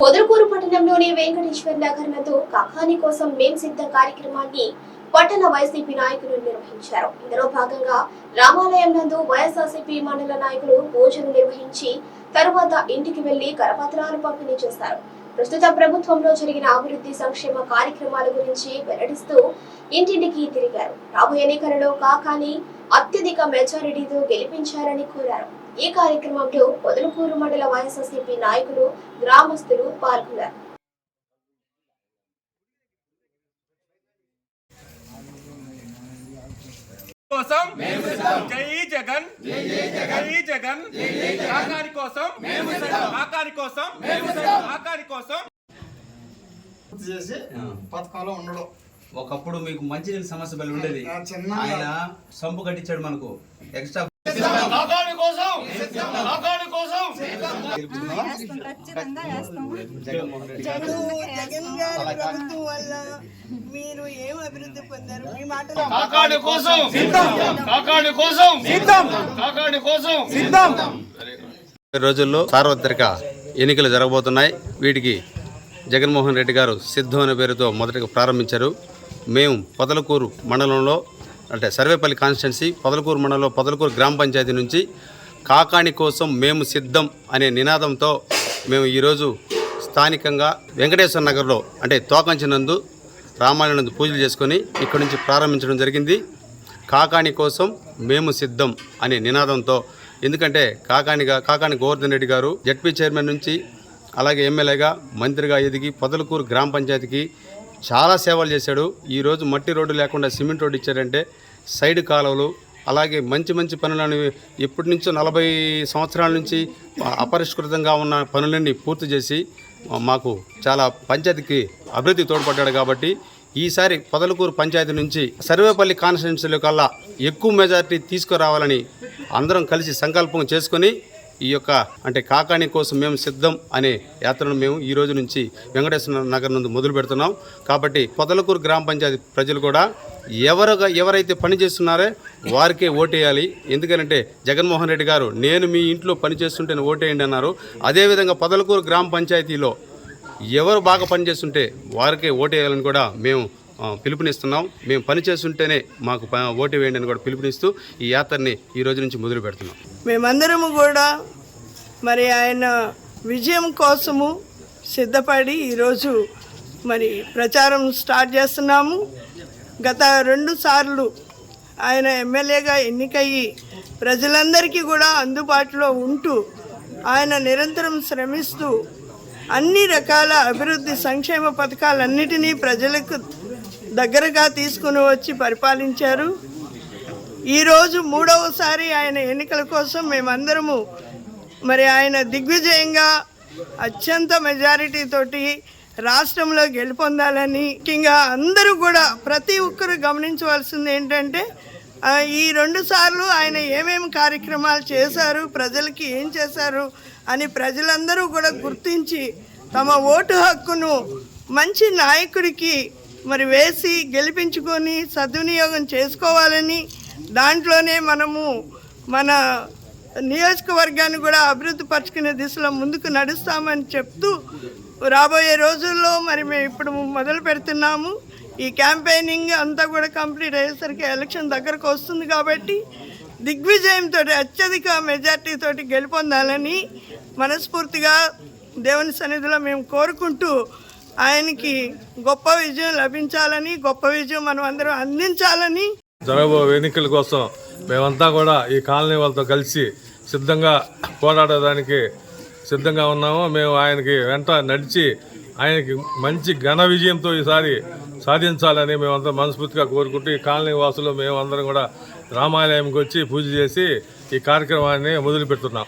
పొదలకూరు పట్టణంలోని వెంకటేశ్వర నగర్ నందు కోసం మేం సిద్ధ కార్యక్రమాన్ని పట్టణ వైసీపీ నాయకులు నిర్వహించారు. ఇందులో భాగంగా రామాలయం నందు వైఎస్ఆర్సీపీ మండల నాయకులు పూజలు నిర్వహించి తరువాత ఇంటికి వెళ్ళి కరపత్రాలు పంపిణీ చేశారు. ప్రస్తుత ప్రభుత్వంలో జరిగిన అభివృద్ధి సంక్షేమ కార్యక్రమాల గురించి వెల్లడిస్తూ ఇంటింటికి తిరిగారు. రాబోయే ఎన్నికలలో కాకాని అత్యధిక మెజారిటీతో గెలిపించారని కోరారు. ఈ కార్యక్రమంలో పొదలకూరు మండల వైఎస్ఆర్సీపీ నాయకులు గ్రామస్తులు పాల్గొన్నారు. కోసం జై జగన్ జై జగన్ ఆకారి కోసం ఆకారి కోసం ఆకారి కోసం. చేసి పథకంలో ఉండడం. ఒకప్పుడు మీకు మంచినీళ్ళ సమస్య బలి ఉండేది. ఆయన సంపు కట్టించాడు మనకు. ఎక్స్ట్రా ఆకారి కోసం. ఆకారి కోసం. ఖచ్చితంగా వేస్తాము జగన్మోహన్ రెడ్డి గారు జగన్ గారి ప్రభుత్వం వల్ల మీరు ఏం అభివృద్ధి పొందారు? మీ మాటలు ఆకారి కోసం. ఆకారి కోసం. రోజుల్లో సార్వత్రిక ఎన్నికలు జరగబోతున్నాయి. వీటికి జగన్మోహన్ రెడ్డి గారు సిద్ధం అనే పేరుతో మొదటగా ప్రారంభించారు. మేము పొదలకూరు మండలంలో అంటే సర్వేపల్లి కాన్స్టిట్యున్సీ పొదలకూరు మండలంలో పొదలకూరు గ్రామ పంచాయతీ నుంచి కాకాణి కోసం మేము సిద్ధం అనే నినాదంతో మేము ఈరోజు స్థానికంగా వెంకటేశ్వర నగర్లో అంటే తోకంచి నందు రామాయణ నందు పూజలు చేసుకొని ఇక్కడి నుంచి ప్రారంభించడం జరిగింది. కాకాణి కోసం మేము సిద్ధం అనే నినాదంతో ఎందుకంటే కాకాణిగా కాకాణి గోవర్ధన్ రెడ్డి గారు జడ్పీ చైర్మన్ నుంచి అలాగే ఎమ్మెల్యేగా మంత్రిగా ఎదిగి పొదలకూరు గ్రామ పంచాయతీకి చాలా సేవలు చేశాడు. ఈరోజు మట్టి రోడ్డు లేకుండా సిమెంట్ రోడ్డు ఇచ్చారంటే సైడ్ కాలువలు అలాగే మంచి మంచి పనులను ఎప్పటి నుంచో నలభై సంవత్సరాల నుంచి అపరిష్కృతంగా ఉన్న పనులన్నీ పూర్తి చేసి మాకు చాలా పంచాయతీకి అభివృద్ధి తోడ్పడ్డాడు కాబట్టి ఈసారి పొదలకూరు పంచాయతీ నుంచి సర్వేపల్లి కాన్స్టిట్యున్సీలో కల్లా ఎక్కువ మెజారిటీ తీసుకురావాలని అందరం కలిసి సంకల్పం చేసుకొని ఈ యొక్క అంటే కాకాణి కోసం మేము సిద్ధం అనే యాత్రను మేము ఈ రోజు నుంచి వెంకటేశ్వర నగర్ నుండి మొదలు పెడుతున్నాం. కాబట్టి పొదలకూరు గ్రామ పంచాయతీ ప్రజలు కూడా ఎవరుగా ఎవరైతే పని చేస్తున్నారో వారికే ఓటేయాలి. ఎందుకంటే జగన్మోహన్ రెడ్డి గారు నేను మీ ఇంట్లో పని చేస్తుంటే ఓటేయండి అన్నారు. అదేవిధంగా పొదలకూరు గ్రామ పంచాయతీలో ఎవరు బాగా పనిచేస్తుంటే వారికే ఓటేయాలని కూడా మేము పిలుపునిస్తున్నాం. మేము పని చేస్తుంటేనే మాకు ఓటు వేయండి అని కూడా పిలుపునిస్తూ ఈ యాత్రని ఈ రోజు నుంచి మొదలు పెడుతున్నాం. మేమందరము కూడా మరి ఆయన విజయం కోసము సిద్ధపడి ఈరోజు మరి ప్రచారం స్టార్ట్ చేస్తున్నాము. గత రెండు సార్లు ఆయన ఎమ్మెల్యేగా ఎన్నికయ్యి ప్రజలందరికీ కూడా అందుబాటులో ఉంటూ ఆయన నిరంతరం శ్రమిస్తూ అన్ని రకాల అభివృద్ధి సంక్షేమ పథకాలన్నిటినీ ప్రజలకు దగ్గరగా తీసుకుని వచ్చి పరిపాలించారు. ఈరోజు మూడవసారి ఆయన ఎన్నికల కోసం మేమందరము మరి ఆయన దిగ్విజయంగా అత్యంత మెజారిటీ తోటి రాష్ట్రంలో గెలుపొందాలని ముఖ్యంగా అందరూ కూడా ప్రతి ఒక్కరు గమనించవలసింది ఏంటంటే ఈ రెండు సార్లు ఆయన ఏమేమి కార్యక్రమాలు చేశారు ప్రజలకి ఏం చేశారు అని ప్రజలందరూ కూడా గుర్తించి తమ ఓటు హక్కును మంచి నాయకుడికి మరి వేసి గెలిపించుకొని సద్వినియోగం చేసుకోవాలని దాంట్లోనే మనము మన నియోజకవర్గాన్ని కూడా అభివృద్ధి పరుచుకునే దిశలో ముందుకు నడుస్తామని చెప్తూ రాబోయే రోజుల్లో మరి మేము ఇప్పుడు మొదలు పెడుతున్నాము. ఈ క్యాంపెయినింగ్ అంతా కూడా కంప్లీట్ అయ్యేసరికి ఎలక్షన్ దగ్గరకు వస్తుంది కాబట్టి దిగ్విజయంతో అత్యధిక మెజార్టీతో గెలుపొందాలని మనస్ఫూర్తిగా దేవుని సన్నిధిలో మేము కోరుకుంటూ ఆయనకి గొప్ప విజయం లభించాలని గొప్ప విజయం మనం అందరం అందించాలని జరగబో ఎన్నికల కోసం మేమంతా కూడా ఈ కాలనీ వాళ్ళతో కలిసి సిద్ధంగా పోరాడడానికి సిద్ధంగా ఉన్నాము. మేము ఆయనకి వెంట నడిచి ఆయనకి మంచి ఘన విజయంతో ఈసారి సాధించాలని మేమంతా మనస్ఫూర్తిగా కోరుకుంటూ ఈ కాలనీ వాసులు మేమందరం కూడా రామాలయంకి వచ్చి పూజ చేసి ఈ కార్యక్రమాన్ని మొదలుపెడుతున్నాం.